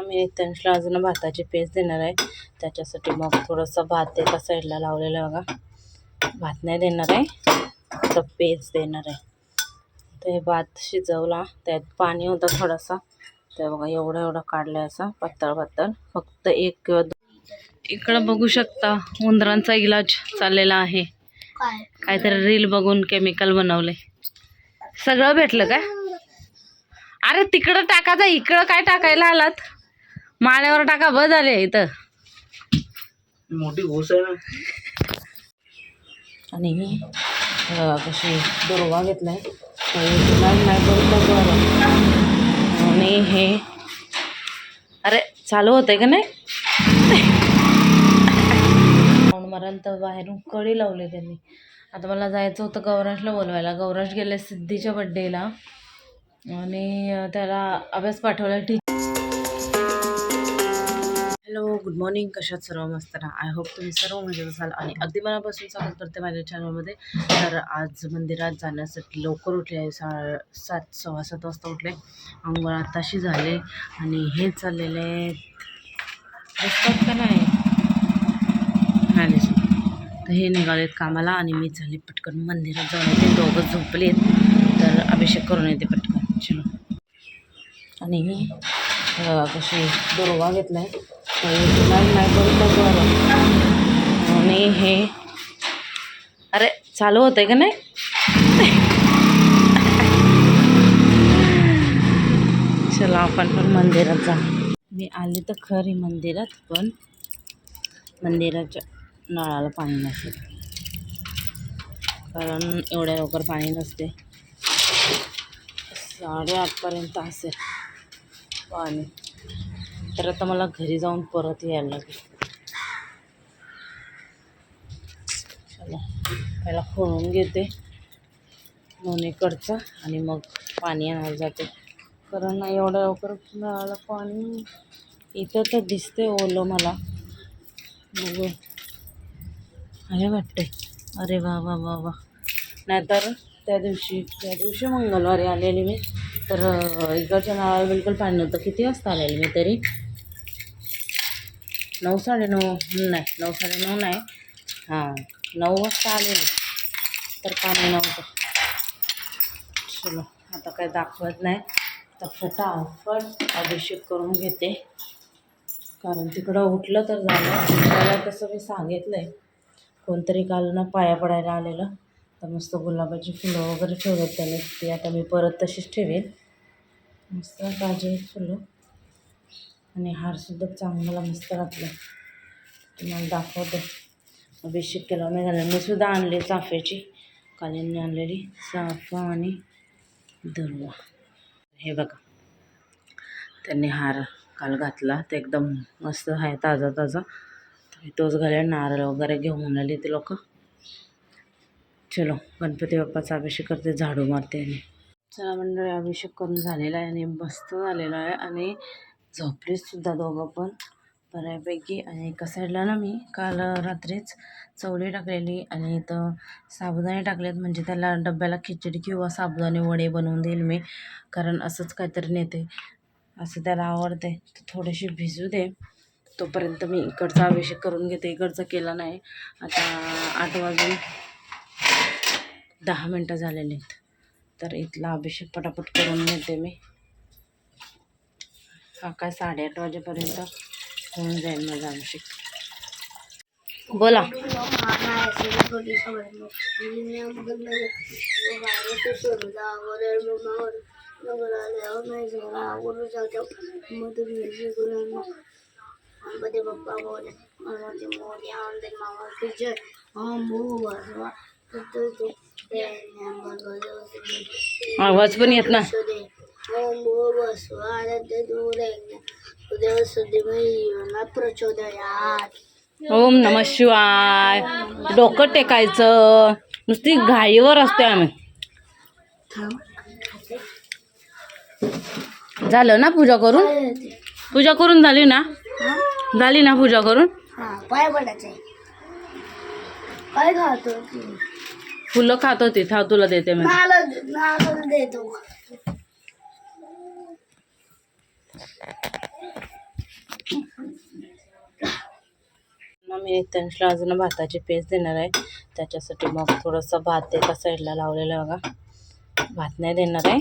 ना मी त्यांना अजून भाताची पेस्ट देणार आहे. त्याच्यासाठी मग थोडंसं भात एका साईडला लावलेलं आहे बघा. भात नाही देणार आहे तर पेस्ट देणार आहे. तर हे भात शिजवला त्यात पाणी होतं थोडासा. तर बघा एवढा एवढा काढलाय असा पातळ पातळ फक्त एक किंवा दोन इकडं बघू शकता उंदरांचा इलाज चाललेला आहे. काय? काहीतरी रील बघून केमिकल बनवले सगळं भेटलं काय? अरे तिकडं टाकायचं इकडं काय टाकायला आलात? माळ्यावर टाका बस झाले इथं. मोठी घोस आहे ना. आणि अं, कशी दुर्वा घेतलाय. आणि हे अरे चालू होतंय का नाही? मरण तर बाहेरून कडी लावली त्यांनी. आता मला जायचं होतं गौराशला बोलवायला. गौराश गेले सिद्धीच्या बड्डेला आणि त्याला अभ्यास पाठवला टी हॅलो गुड मॉर्निंग. कशात सर्व मस्त ना आय होप तुम्ही सर्व मजेत असाल. आणि अगदी मनापासून स्वागत करते माझ्या चॅनलमध्ये तर आज मंदिरात जाण्यासाठी लवकर उठले आहे. सा सात सव्वा सात वाजता उठले. अंघोळ आताशी झाले. आणि हे चाललेले रस्त्यात का नाही तर हे निघालेत कामाला आणि मी झाले पटकन मंदिरात जाऊन येते. दोघं झोपलेत. तर अभिषेक करून येते पटकन. चलो. आणि कशी दुर्वा घेतला आहे नाही बरं आणि हे अरे चालू होतंय का नाही? चला आपण पण मंदिरात जा. मी आले तर खरी मंदिरात पण मंदिराच्या नळाला पाणी नसेल. कारण एवढ्या लवकर पाणी नसते. साडेआठपर्यंत असेल पाणी. तर आता मला घरी जाऊन परत यायला लागेल. चला पहिला खोळून घेते दोन्हीकडचा आणि मग पाणी आणायला जाते. कारण ना एवढ्या लवकर नळाला पाणी इथं तर दिसते ओलं मला. बघू. आहे वाटते अरे वा वा वा वा. नाहीतर त्या दिवशी त्या दिवशी मंगळवारी आलेली मी. तर इकडच्या नळाला बिलकुल पाणी नव्हतं. किती वाजता आलेली मी तरी? नऊ साडेनऊ नाही नऊ साडेनऊ नाही. हां नऊ वाजता आलेली. तर पाणी नव्हतं चलो आता काय दाखवत नाही. तर फटाफट अभिषेक करून घेते. कारण तिकडं उठलं तर झालं. मला तसं मी सांगितलं आहे कोणतरी काल ना पाया पडायला आलेलं. तर मस्त गुलाबाची फुलं वगैरे ठेवत त्याने. ती आता मी परत तशीच ठेवेन. मस्त ताजे फुलं. आणि हारसुद्धा चांगला मस्त घातला तुम्हाला दाखवते. अभिषेक केला मी घालून. मी सुद्धा आणले चाफ्याची. कालींनी आणलेली चाफा आणि दुर्वा. हे बघा. त्यांनी हार काल घातला. ते एकदम मस्त आहे ताजा ताजा तोच घालेन नारळ वगैरे घेऊन आले ते लोक. चलो गणपती बाप्पाचा अभिषेक करते झाडू मारते. आणि चला मंडळी अभिषेक करून झालेला आहे आणि मस्त झालेला आहे. आणि झोपलीसुद्धा दोघं पण. बऱ्यापैकी. आणि एका साईडला ना मी काल रात्रीच चवळी टाकलेली आणि इथं साबुदाणे टाकलेत. म्हणजे त्याला डब्याला खिचडी किंवा साबुदाणे वडे बनवून देईल मी. कारण असंच काहीतरी नेते. असं त्याला आवडते. तर थोडेसे भिजू दे. तोपर्यंत मी इकडचा अभिषेक करून घेते. इकडचा केला नाही. आता आठ वाजून दहा मिनटं झालेली आहेत. तर इथला अभिषेक पटापट करून घेते मी. हा काय साडेआठ वाजेपर्यंत होऊन जाईल माझा अभिषेक. बोला. बाप्पा बोले मोदी आमदार मामा की आवाज पण येत ना ओम आराध्य उद्या प्रचोदयात नम शिवाय. डोकं टेकायचं. नुसती घाईवर असते आम्ही. झालं ना पूजा करून? पूजा करून झाली ना? झाली ना पूजा करून? हा पाय पडायचंय. काय खातो. फुलं खात होती था तुला देते मी. देतो. मग मी त्यांच्या अजून भाताची पेस्ट देणार आहे. त्याच्यासाठी मग थोडंसं भात एका साईडला लावलेलं आहे बघा. भात नाही देणार आहे.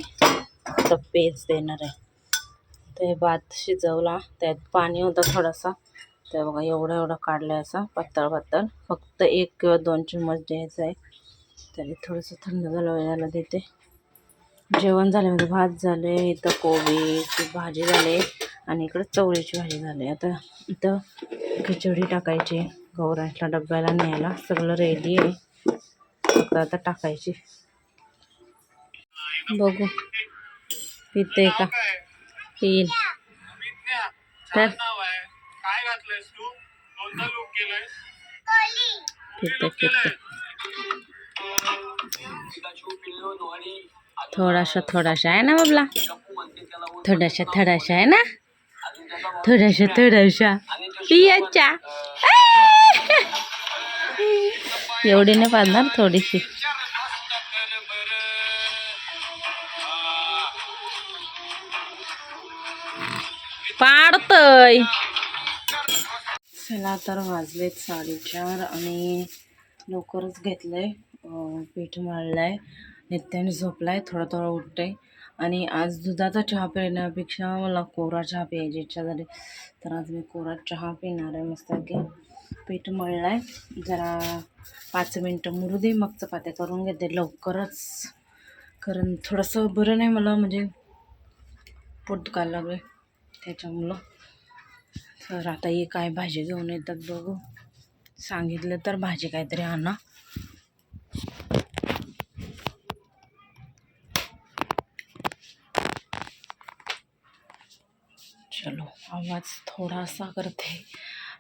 तर पेस्ट देणार आहे. तर हे भात शिजवला. त्यात पाणी होतं थोडंसं. तर बघा एवढं एवढं काढलं आहे असं पत्तळ पत्तळ. फक्त एक किंवा दोन चम्मच द्यायचं आहे. तरी थोडंसं थंड झालं देते. जेवण झालं म्हणजे भात झाले इथं कोबीची भाजी झाली आणि इकडं चवळीची भाजी झाली. आता इथं खिचडी टाकायची गौरांशला डब्याला न्यायला. सगळं रेडी आहे. फक्त आता टाकायची. बघू. पिते का? येईल. तर पिते पिते थोडासा थोडासा आहे ना बाबला? थोडासा थोडासा आहे ना? थोडासा थोडासा. पियाच्या एवढी नाही पाजणार थोडीशी. पाडतय. चला तर वाजलेत साडेचार आणि लवकरच घेतलंय पीठ मळलंय. नित्याने झोपलाय थोडा थोडा उठतंय. आणि आज दुधाचा चहा पिण्यापेक्षा मला कोरा चहा प्यायची इच्छा झाली. तर आज मी कोरा चहा पिणार आहे. मस्त की पीठ मळलाय. जरा पाच मिनटं मुरू दे. मग चपात्या करून घेते. लवकरच. कारण थोडंसं बरं नाही मला. म्हणजे पोट दुखायला लागलं त्याच्यामुळं. तर आता ये काय भाजी घेऊन येतात बघू. सांगितलं तर भाजी काहीतरी आणा. चलो आवाज थोडासा करते.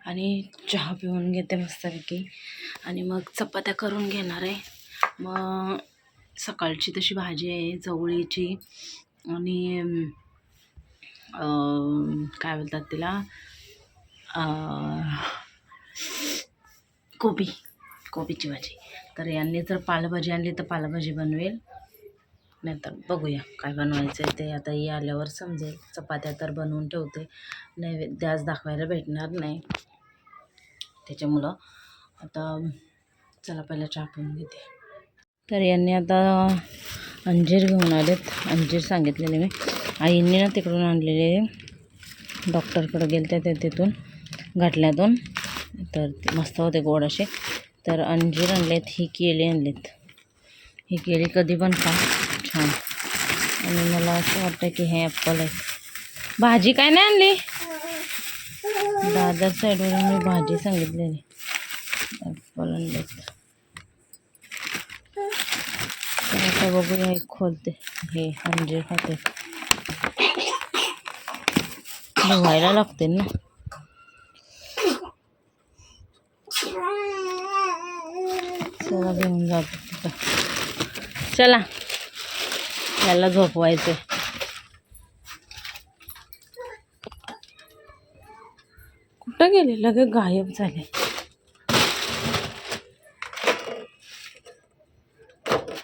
आणि चहा पिऊन घेते मस्तपैकी. आणि मग चपात्या करून घेणार आहे. मग सकाळची तशी भाजी आहे चवळीची. आणि काय बोलतात तिला? कोबी कोबीची भाजी. तर यांनी जर पालभाजी आणली तर पालभाजी बनवेल. नाहीतर बघूया काय बनवायचं आहे ते. आता ही आल्यावर समजेल. चपात्या तर बनवून ठेवते. नैवेद्य आज दाखवायला भेटणार नाही. त्याच्यामुळं आता चला पहिला चहा पिऊन घेते. तर यांनी आता अंजीर घेऊन आलेत. अंजीर सांगितलेले मी. आईंनी ना तिकडून आणलेले डॉक्टरकडे गेले ते तिथून घाटल्यातून. तर मस्त होते गोड असे. तर अंजीर आणलेत ही केळी आणलेत. ही केळी कधी पण खा छान आणि मला असं वाटतं की हे ॲप्पल आहे भाजी काय नाही आणली दादर मी भाजी आता बघूया खोलते हे खाते। धुवायला लागते ना। चला चला। त्याला झोपवायचे. कुठं गेले? लगे गायब झाले.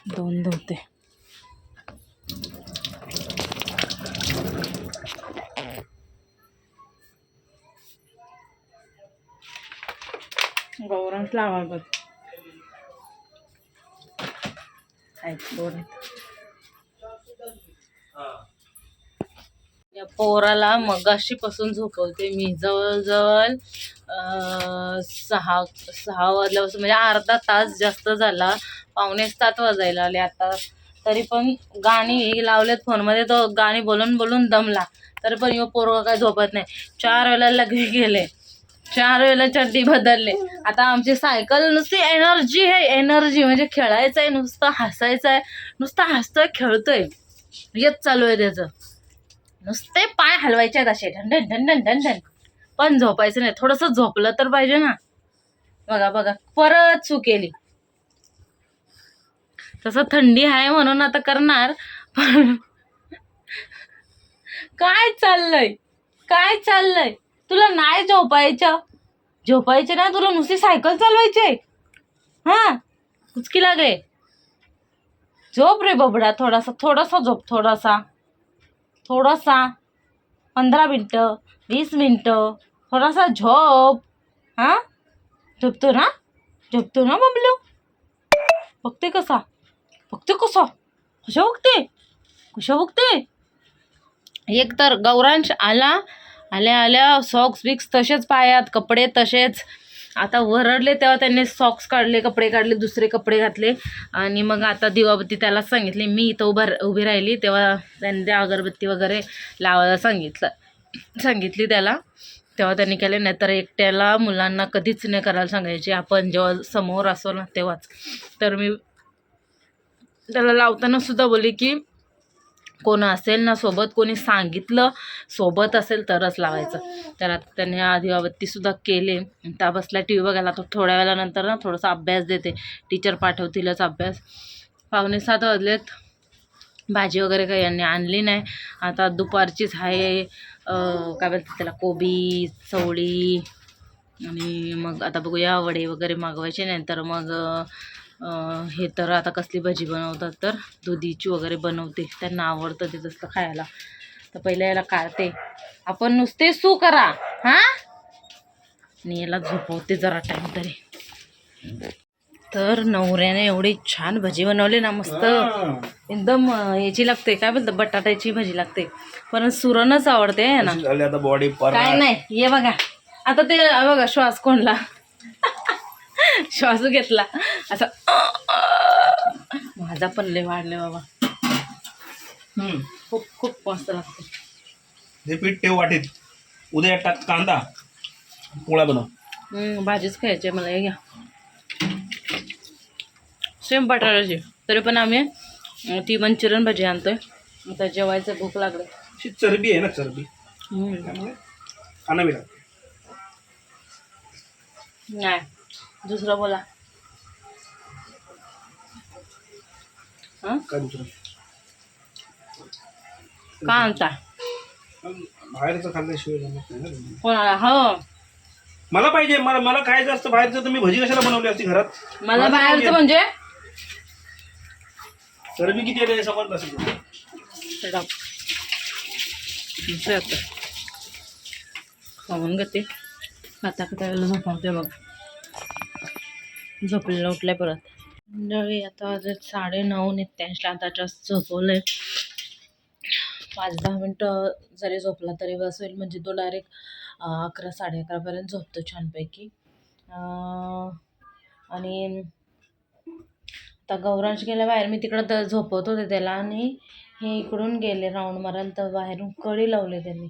दोन धुते. गौरंच लावा बघ. आहेत दोन आहेत. पोराला मगाशीपासून झोपवते मी. जवळजवळ सहा सहा वाजल्यापासून म्हणजे अर्धा तास जास्त झाला. पावणे सात वाजायला आले आता. तरी पण गाणी लावलेत फोनमध्ये. तो गाणी बोलून बोलून दमला. तरी पण यो पोरगा काय झोपत नाही. चार वेळेला लगे गेले. चार वेळेला चड्डी बदलले. आता आमची सायकल नुसती एनर्जी आहे. एनर्जी म्हणजे खेळायचं आहे नुसतं हसायचं आहे नुसतं हसतोय खेळतोय. येत चालू आहे त्याचं. नुसते पाय हलवायचे आहेत असे. ढन ढन ढन ढन ढन पण झोपायचं नाही. थोडंसं झोपलं तर पाहिजे ना. बघा बघा. परत चूक केली. तसं थंडी आहे म्हणून आता करणार पण काय चाललंय? काय चाललंय? तुला नाही झोपायचं? झोपायचे ना तुला नुसती सायकल चालवायची? हा? कुचकी लागले. झोप रे बबडा थोडासा थोडासा झोप थोडासा. थोडासा पंधरा मिनटं वीस मिनटं थोडासा झोप. हां? झोपतो ना? झोपतो ना बबलू बघते कसा? बघते कसा? कशा बघते? कशा बघते? एक तर गौरांश आला. आल्या आल्या सॉक्स बिक्स तसेच पायात कपडे तसेच. आता वरडले तेव्हा त्यांनी सॉक्स काढले कपडे काढले दुसरे कपडे घातले. आणि मग आता दिवाबत्ती त्याला सांगितली मी इथं उभा उभी राहिली. तेव्हा त्यांनी त्या अगरबत्ती वगैरे लावायला सांगितलं. सांगितली त्याला. तेव्हा त्यांनी केले नाही तर एकट्याला मुलांना कधीच नाही करायला सांगायचे. आपण जेव्हा समोर असो ना तेव्हाच. तर मी त्याला लावताना सुद्धा बोलली की कोण असेल ना सोबत कोणी सांगितलं सोबत असेल तरच लावायचं. तर आता त्याने दिवाबत्तीसुद्धा केले. त्या बसल्या टी व्ही बघायला. तो थोड्या वेळानंतर ना थोडासा अभ्यास देते. टीचर पाठवतीलच अभ्यास. पाहुणे सात वाजलेत. भाजी वगैरे काही यांनी आणली नाही. आता दुपारचीच आहे काय बोलतात त्याला कोबी चवळी आणि मग आता बघूया वडे वगैरे मागवायचे नाही तर मग हे तर आता कसली भजी बनवतात तर दुधीची वगैरे बनवते. त्यांना आवडतं ते तसं खायला. तर पहिल्या याला काढते. आपण नुसते सू करा. हां? आणि याला झोपवते जरा टाईम तरी. तर नवऱ्याने एवढी छान भजी बनवली ना मस्त. एकदम याची लागते. काय बोलतं? बटाट्याची भाजी लागते. पण सुरणच आवडते ना? बॉडी काय नाही. ये बघा. आता ते बघा श्वास कोणला? श्वास घेतला. असं माझा पण लय वाढले बाबा. खूप खूप मस्त लागते हे पीठ ठेव वाटीत. उद्या टाक कांदा. पोळ्या बनव. हम्म, भाजीच खायची मला हे घ्या. सेम बटाट्याची. तरी पण आम्ही ती मंचुरियन भाजी आणतोय. आता जेवायचं भूक लागले. चरबी आहे ना चरबी. खाणं. नाही. दुसरं बोला. हां? काय दुसरं का आणता बाहेरचं खाल्ल्याशिवाय जमत नाही ना तुम्ही. कोणाला? हो. मला पाहिजे मला मला खायचं असतं बाहेरचं तर मी भजी कशाला बनवली असती घरात? मला बाहेरचं. म्हणजे? चरबी किती आहे समज नसेल स्टॉप आता. खाऊन घेते. आता वेळेला झोपवते बघ. झोपलेलं उठलंय परत. मंडळी आता वाजत साडे नऊ नित्यांशला आता जास्त झोपवलंय. पाच दहा मिनटं जरी झोपला तरी बस होईल. म्हणजे तो डायरेक्ट अकरा साडे अकरापर्यंत झोपतो छानपैकी. आणि आता गौरांश गेल्या बाहेर. मी तिकडं तर झोपवत होते त्याला आणि हे इकडून गेले राऊंड मारायला. तर बाहेरून कळी लावले त्यांनी.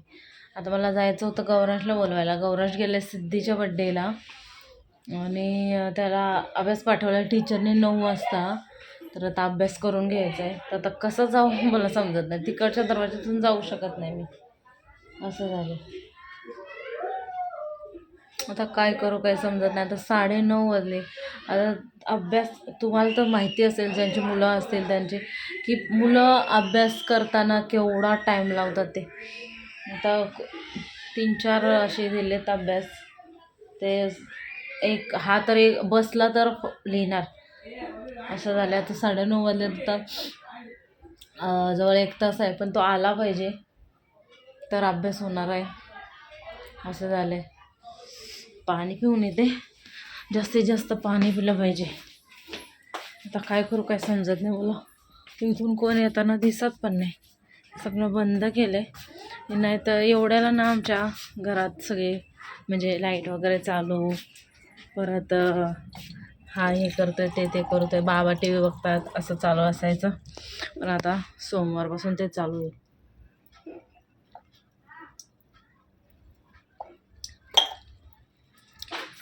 आता मला जायचं होतं गौरांशला बोलवायला. गौरांश गेले सिद्धीच्या बड्डेला आणि त्याला अभ्यास पाठवला. टीचरने नऊ वाजता. तर आता अभ्यास करून घ्यायचा आहे तर आता कसं जाऊ मला समजत नाही. तिकडच्या दरवाज्यातून जाऊ शकत नाही मी. असं झालं. आता काय करू काय समजत नाही. आता साडे नऊ वाजले. आता अभ्यास तुम्हाला तर माहिती असेल ज्यांची मुलं असतील त्यांची की मुलं अभ्यास करताना केवढा टाईम लावतात ते. आता तीन चार असे दिलेत अभ्यास. ते एक हा तर एक बसला तर लिहिणार. असं झालं आता साडेनऊ वाजले तर जवळ एक तास आहे पण तो आला पाहिजे. तर अभ्यास होणार आहे. असं झालं आहे पाणी पिऊन येते. जास्तीत जास्त पाणी पिलं पाहिजे. आता काय करू काय समजत नाही मला. इथून कोण येताना दिसत पण नाही. सगळं बंद केलं आहे नाही तर एवढ्याला ना आमच्या घरात सगळे म्हणजे लाइट वगैरे चालू. परत हा हे करतोय ते ते करतोय बाबा टी व्ही बघतात असं चालू असायचं. पण आता सोमवारपासून ते चालू आहे.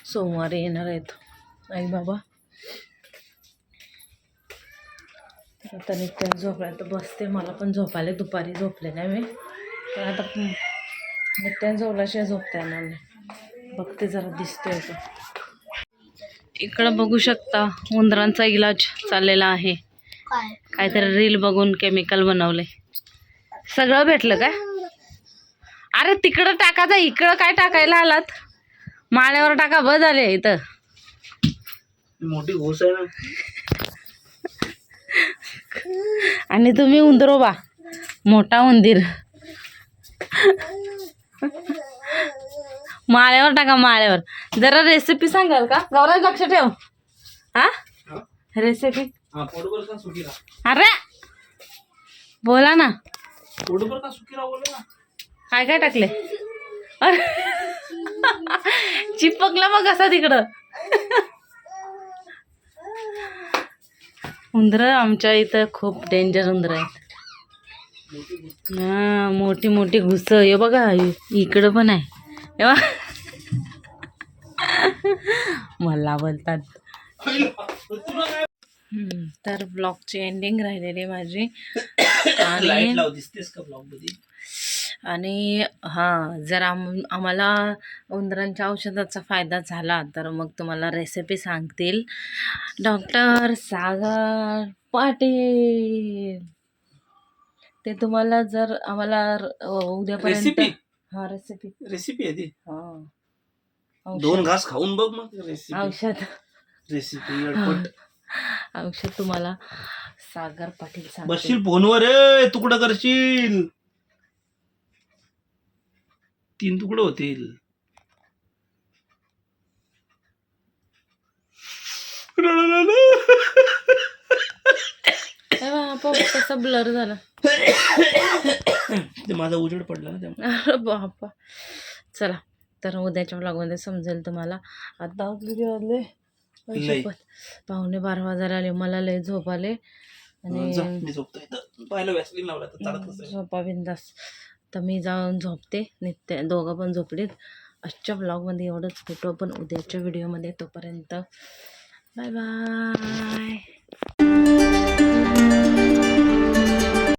सोमवारी येणार आहेत. आई बाबा. तर आता नित्यान झोपला तर बसते. मला पण झोपायला दुपारी झोपले नाही मी. पण आता नित्यान झोपल्याशिवाय झोपता येणार नाही. बघते जरा दिसतोय तो. इकडं बघू शकता उंदरांचा इलाज चाललेला आहे. काय? काहीतरी रील बघून केमिकल बनवले सगळं भेटलं काय? अरे तिकडं टाकायचं इकडं काय टाकायला आलात? माळ्यावर टाका बस झाले इथं. मोठी घोस आहे ना. आणि तुम्ही उंदरोबा मोठा उंदीर. माळ्यावर टाका माळ्यावर. जरा रेसिपी सांगाल का? गौराज लक्ष ठेव. हा? रेसिपी हा अरे! बोला ना. काय काय टाकले? अरे! चिपकला मग कसा तिकडं. उंदर आमच्या इथं खूप डेंजर उंदर आहेत. हा मोठी मोठी घुस. हे बघा इकडं पण आहे. हे बघा. मला बोलतात. तर ब्लॉगची एंडिंग राहिलेली माझी. आणि आणि हां जर आम आम्हाला उंदरांच्या औषधाचा फायदा झाला तर मग तुम्हाला रेसिपी सांगतील. डॉक्टर सागर पाटील. ते तुम्हाला जर आम्हाला उद्यापर्यंत हां रेसिपी रेसिपी आहे ती. हां. दोन घास खाऊन बघ मग रेसिपी औषध. रेसिपी अडपट औषध तुम्हाला सागर पाटील सांगतील बसशील फोनवर रे तुकडं करशील. तीन तुकडं होतील. ए कसा ब्लर झाला. ते माझा उजेड पडला ना त्यामुळे अरे बापा. चला तर उद्याच्या ब्लॉगमध्ये समजेल तुम्हाला. आता किती वाजले. पावणे बारा वाजायला आले. मला लय झोप आले. आणि झोपा बिंदास. तर मी जाऊन झोपते. नित्य दोघं पण झोपलीत. आजच्या ब्लॉगमध्ये एवढंच फोटो पण उद्याच्या व्हिडिओमध्ये तोपर्यंत बाय बाय